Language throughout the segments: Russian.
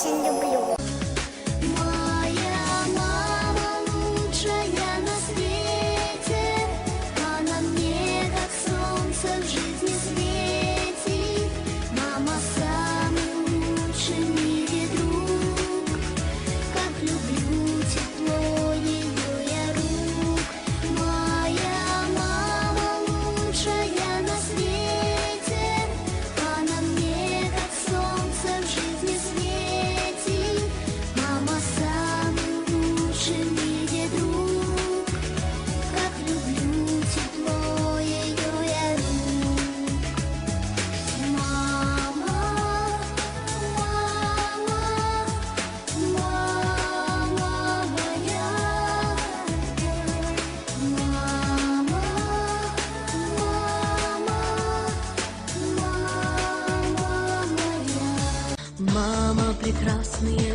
için Мама,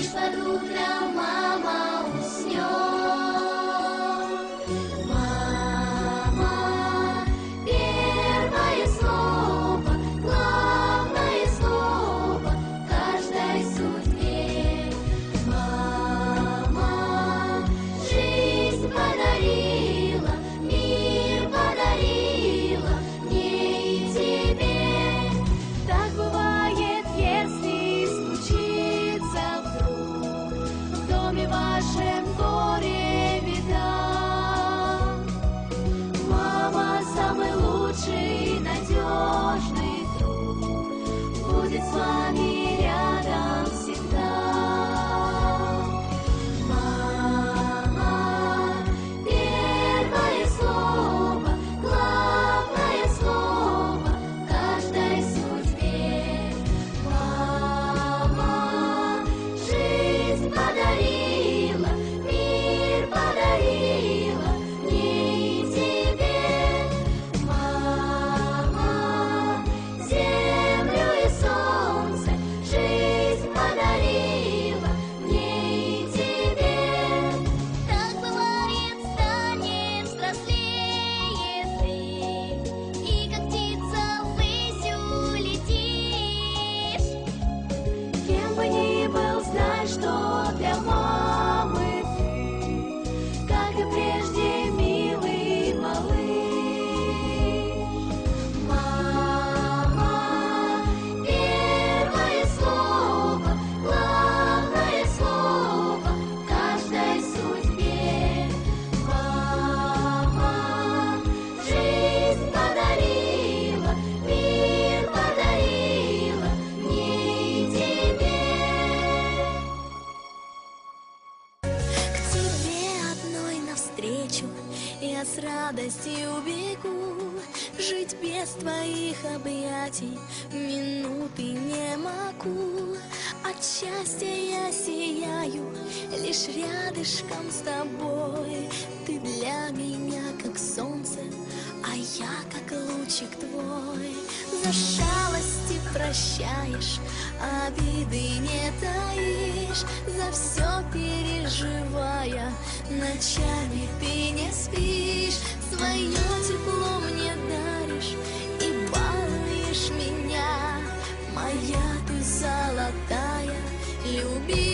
Лишь радостью бегу Жить без твоих объятий. Минуты не могу. От счастья я сияю лишь рядышком с тобой. Ты для меня как солнце, а я как лучик твой. За шалости прощаешь, обиды не таишь. За все переживая, ночами ты не спишь свое тепло мне даришь и балуешь меня, моя ты золотая, люби.